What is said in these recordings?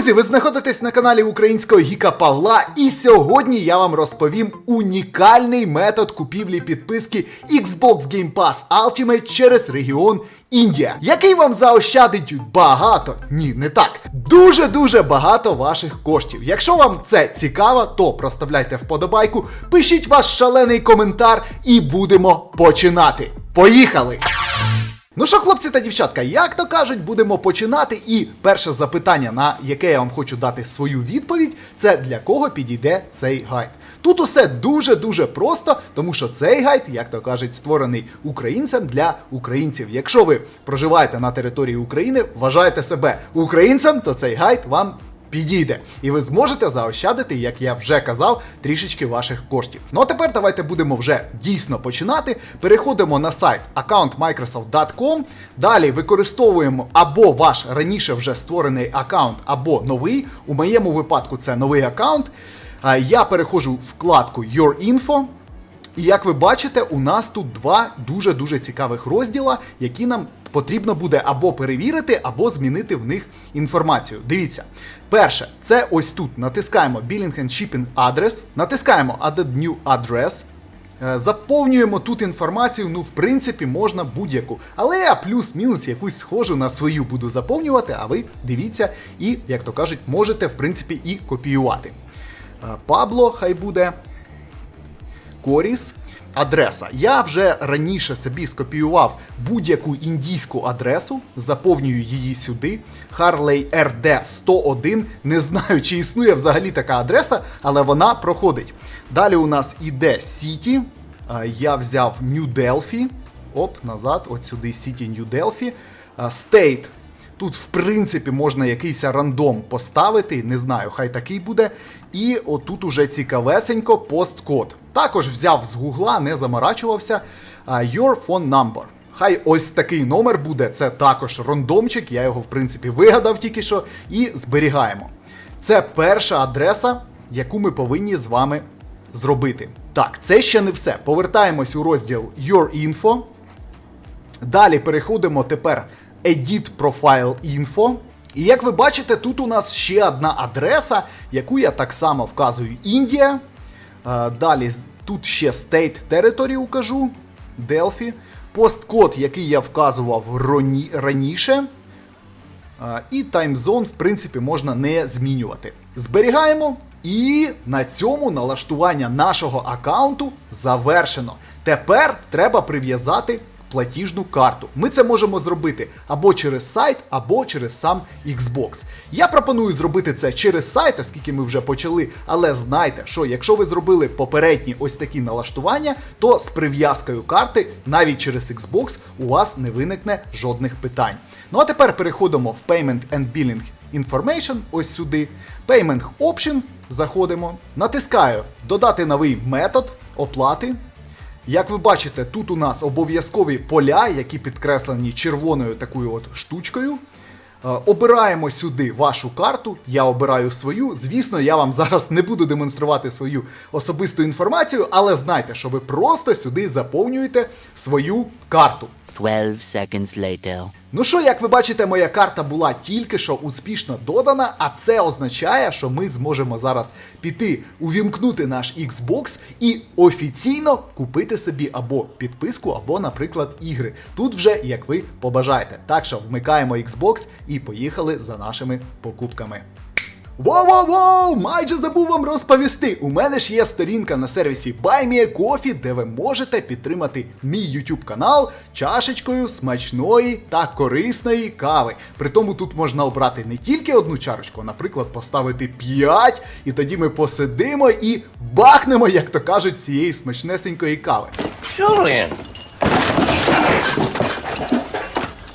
Друзі, ви знаходитесь на каналі українського гіка Павла, і сьогодні я вам розповім унікальний метод купівлі підписки Xbox Game Pass Ultimate через регіон Індія, який вам заощадить багато, ні, не так, дуже-дуже багато ваших коштів. Якщо вам це цікаво, то проставляйте вподобайку, пишіть ваш шалений коментар і будемо починати. Поїхали! Ну що, хлопці та дівчатка, як то кажуть, будемо починати. І перше запитання, на яке я вам хочу дати свою відповідь, це для кого підійде цей гайд. Тут усе дуже-дуже просто, тому що цей гайд, як то кажуть, створений українцем для українців. Якщо ви проживаєте на території України, вважаєте себе українцем, то цей гайд вам підійде. І ви зможете заощадити, як я вже казав, трішечки ваших коштів. Ну а тепер давайте будемо вже дійсно починати. Переходимо на сайт account.microsoft.com. Далі використовуємо або ваш раніше вже створений аккаунт, або новий. У моєму випадку це новий аккаунт. Я переходжу в вкладку Your Info. І як ви бачите, у нас тут два дуже-дуже цікавих розділа, які нам потрібно буде або перевірити, або змінити в них інформацію. Дивіться, перше, це ось тут. Натискаємо Billing and Shipping Address, натискаємо Add New Address. Е, Заповнюємо тут інформацію, ну, в принципі, можна будь-яку. Але я плюс-мінус якусь схожу на свою буду заповнювати, а ви дивіться і, як то кажуть, можете, в принципі, і копіювати. Е, Пабло, хай буде. Коріс. Адреса. Я вже раніше собі скопіював будь-яку індійську адресу, заповнюю її сюди. Harley RD 101. Не знаю, чи існує взагалі така адреса, але вона проходить. Далі у нас іде. А, Я взяв New Delphi. Оп, назад, от сюди City New Delphi. State. Тут, в принципі, можна якийсь рандом поставити, не знаю, хай такий буде. І отут уже цікавесенько посткод. Також взяв з гугла, не заморачувався. Your phone number. Хай ось такий номер буде. Це також рандомчик, я його, в принципі, вигадав тільки що. І зберігаємо. Це перша адреса, яку ми повинні з вами зробити. Так, це ще не все. Повертаємось у розділ Your Info. Далі переходимо тепер Edit Profile Info. І як ви бачите, тут у нас ще одна адреса, яку я так само вказую Індія. Далі тут ще State Territory укажу, Delphi. Посткод, який я вказував раніше. І таймзон, в принципі, можна не змінювати. Зберігаємо. І на цьому налаштування нашого аккаунту завершено. Тепер треба прив'язати платіжну карту. Ми це можемо зробити або через сайт, або через сам Xbox. Я пропоную зробити це через сайт, оскільки ми вже почали. Але знайте, що якщо ви зробили попередні ось такі налаштування, то з прив'язкою карти навіть через Xbox у вас не виникне жодних питань. Ну а тепер переходимо в Payment and Billing Information, ось сюди. Payment Option, заходимо. Натискаю Додати новий метод оплати. Як ви бачите, тут у нас обов'язкові поля, які підкреслені червоною такою от штучкою. Е, Обираємо сюди вашу карту, я обираю свою. Звісно, я вам зараз не буду демонструвати свою особисту інформацію, але знайте, що ви просто сюди заповнюєте свою карту. 12 seconds later. Ну що, як ви бачите, моя карта була тільки що успішно додана, а це означає, що ми зможемо зараз піти, увімкнути наш Xbox і офіційно купити собі або підписку, або, наприклад, ігри. Тут вже як ви побажаєте. Так що вмикаємо Xbox і поїхали за нашими покупками. Воу-воу-воу! Майже забув вам розповісти. У мене ж є сторінка на сервісі BuyMeACoffee, де ви можете підтримати мій YouTube канал чашечкою смачної та корисної кави. Притому тут можна обрати не тільки одну чарочку, а, наприклад, поставити 5, і тоді ми посидимо і бахнемо, як то кажуть, цієї смачнесенької кави. Julian.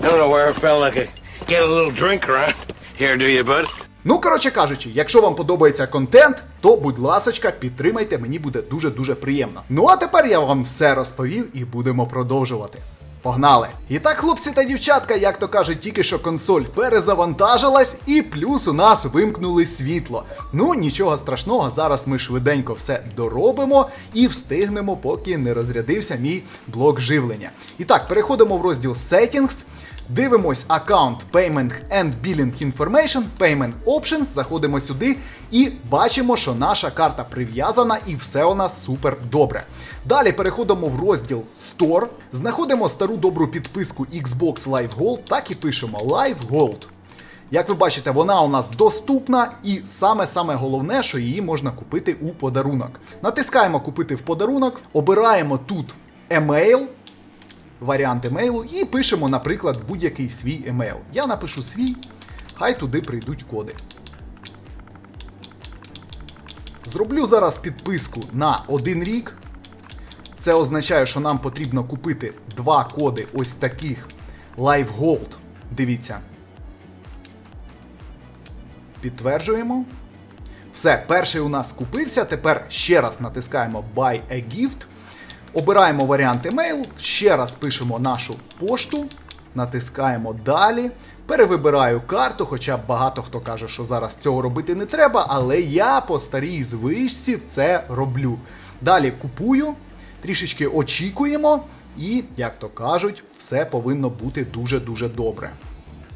I don't know where I felt like I get a little drink around here, do you, bud? Ну, коротше кажучи, якщо вам подобається контент, то будь ласочка, підтримайте, мені буде дуже-дуже приємно. Ну а тепер я вам все розповів і будемо продовжувати. Погнали! І так, хлопці та дівчатка, як то кажуть, тільки що консоль перезавантажилась, і плюс у нас вимкнули світло. Ну нічого страшного, зараз ми швиденько все доробимо і встигнемо, поки не розрядився мій блок живлення. І так, переходимо в розділ Settings. Дивимось аккаунт Payment and Billing Information, Payment Options, заходимо сюди і бачимо, що наша карта прив'язана і все у нас супер добре. Далі переходимо в розділ Store, знаходимо стару добру підписку Xbox Live Gold, так і пишемо Live Gold. Як ви бачите, вона у нас доступна, і саме-саме головне, що її можна купити у подарунок. Натискаємо купити в подарунок, обираємо тут емейл, варіант емейлу, і пишемо, наприклад, будь-який свій емейл. Я напишу свій, хай туди прийдуть коди. Зроблю зараз підписку на один рік. Це означає, що нам потрібно купити два коди ось таких Live Gold. Дивіться. Підтверджуємо. Все, перший у нас купився. Тепер ще раз натискаємо Buy a Gift. Обираємо варіант емейл, ще раз пишемо нашу пошту, натискаємо далі. Перевибираю карту, хоча багато хто каже, що зараз цього робити не треба, але я по старій звичці це роблю. Далі купую, трішечки очікуємо, і, як то кажуть, все повинно бути дуже-дуже добре.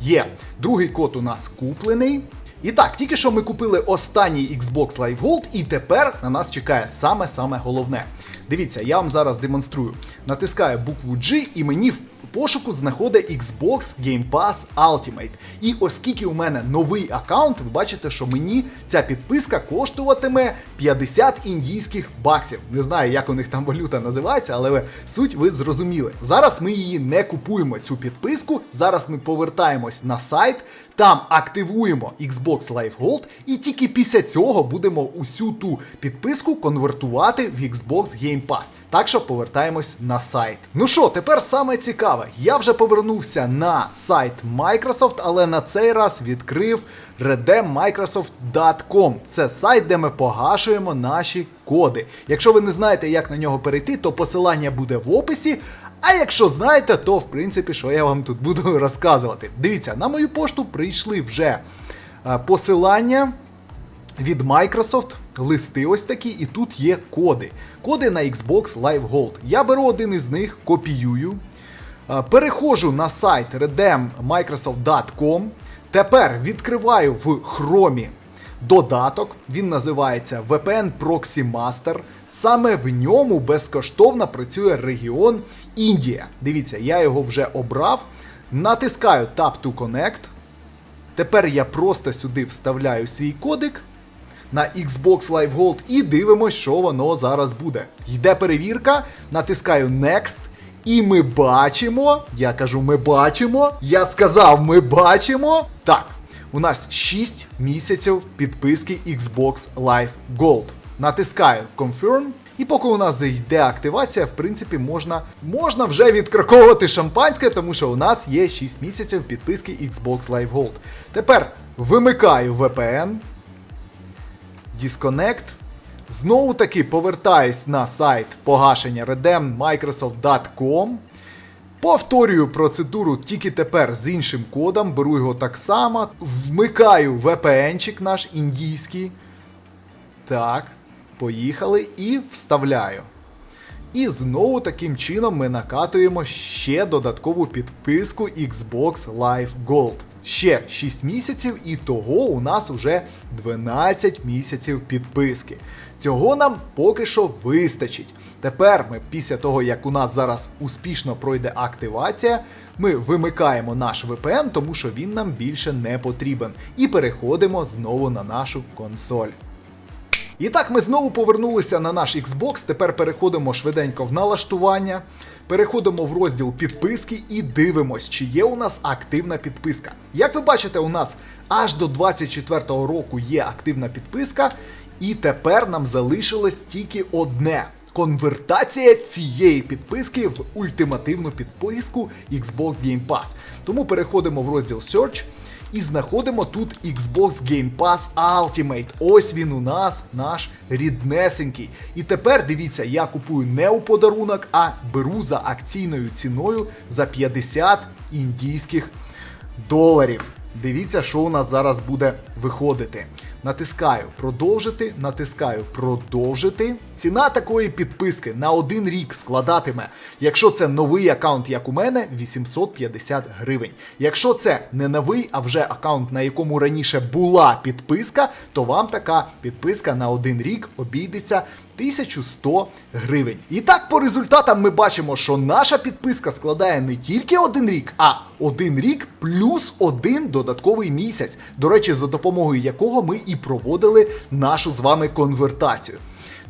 Є. Другий код у нас куплений. І так, тільки що ми купили останній Xbox Live Gold, і тепер на нас чекає саме-саме головне. Дивіться, я вам зараз демонструю. Натискаю букву G, і мені в пошуку знаходить Xbox Game Pass Ultimate. І оскільки у мене новий аккаунт, ви бачите, що мені ця підписка коштуватиме 50 індійських баксів. Не знаю, як у них там валюта називається, але суть ви зрозуміли. Зараз ми її не купуємо, цю підписку. Зараз ми повертаємось на сайт, там активуємо Xbox Live Gold, і тільки після цього будемо усю ту підписку конвертувати в Xbox Game Pass. Так що повертаємось на сайт. Ну що, тепер саме цікаве. Я вже повернувся на сайт Microsoft, але на цей раз відкрив redeemmicrosoft.com. Це сайт, де ми погашуємо наші коди. Якщо ви не знаєте, як на нього перейти, то посилання буде в описі. А якщо знаєте, то в принципі, що я вам тут буду розказувати. Дивіться, на мою пошту прийшли вже е, посилання від Microsoft, листи ось такі, і тут є коди. Коди на Xbox Live Gold. Я беру один із них, копіюю. е, Переходжу на сайт redeemmicrosoft.com. Тепер відкриваю в Chrome додаток. Він називається VPN Proxy Master. Саме в ньому безкоштовно працює регіон Індія. Дивіться, я його вже обрав. Натискаю Tap to Connect. Тепер я просто сюди вставляю свій кодик на Xbox Live Gold і дивимось, що воно зараз буде. Йде перевірка, натискаю Next. І ми бачимо, я кажу, ми бачимо. Я сказав, ми бачимо. Так, у нас 6 місяців підписки Xbox Live Gold. Натискаю Confirm. І поки у нас йде активація, в принципі, можна, можна вже відкроковувати шампанське, тому що у нас є 6 місяців підписки Xbox Live Gold. Тепер вимикаю VPN, Disconnect. Знову таки повертаюсь на сайт погашення redeemmicrosoft.com. Повторюю процедуру тільки тепер з іншим кодом, беру його так само, вмикаю VPN-чик наш індійський. Так, поїхали і вставляю. І знову таким чином ми накатуємо ще додаткову підписку Xbox Live Gold. Ще 6 місяців, і того у нас вже 12 місяців підписки. Цього нам поки що вистачить. Тепер ми, після того, як у нас зараз успішно пройде активація, ми вимикаємо наш VPN, тому що він нам більше не потрібен. І переходимо знову на нашу консоль. І так, ми знову повернулися на наш Xbox. Тепер переходимо швиденько в налаштування, переходимо в розділ підписки і дивимось, чи є у нас активна підписка. Як ви бачите, у нас аж до 24-го року є активна підписка, і тепер нам залишилось тільки одне. Конвертація цієї підписки в ультимативну підписку Xbox Game Pass. Тому переходимо в розділ Search і знаходимо тут Xbox Game Pass Ultimate. Ось він у нас, наш ріднесенький. І тепер дивіться, я купую не у подарунок, а беру за акційною ціною за 50 індійських доларів. Дивіться, що у нас зараз буде виходити. Натискаю продовжити, натискаю продовжити. Ціна такої підписки на один рік складатиме, якщо це новий аккаунт, як у мене, 850 гривень. Якщо це не новий, а вже аккаунт, на якому раніше була підписка, то вам така підписка на один рік обійдеться 1100 гривень. І так, по результатам ми бачимо, що наша підписка складає не тільки один рік, а один рік плюс один додатковий місяць. До речі, за допомогою якого ми і проводили нашу з вами конвертацію.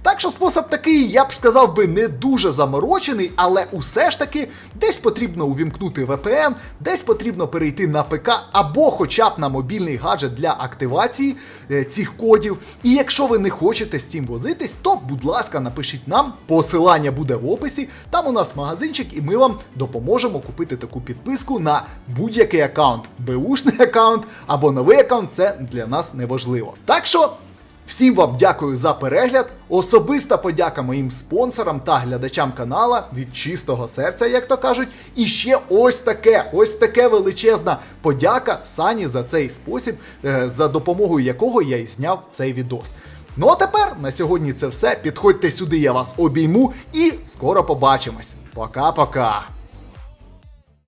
Так що спосіб такий, я б сказав би, не дуже заморочений, але усе ж таки десь потрібно увімкнути VPN, десь потрібно перейти на ПК або хоча б на мобільний гаджет для активації е, цих кодів. І якщо ви не хочете з цим возитись, то, будь ласка, напишіть нам. Посилання буде в описі. Там у нас магазинчик, і ми вам допоможемо купити таку підписку на будь-який аккаунт. Беушний аккаунт або новий аккаунт це для нас не важливо. Так що. Всім вам дякую за перегляд. Особиста подяка моїм спонсорам та глядачам канала від чистого серця, як то кажуть. І ще ось таке, ось таке величезна подяка Сані за цей спосіб, е, за допомогою якого я і зняв цей відос. Ну а тепер на сьогодні це все. Підходьте сюди, я вас обійму і скоро побачимось. Пока-пока.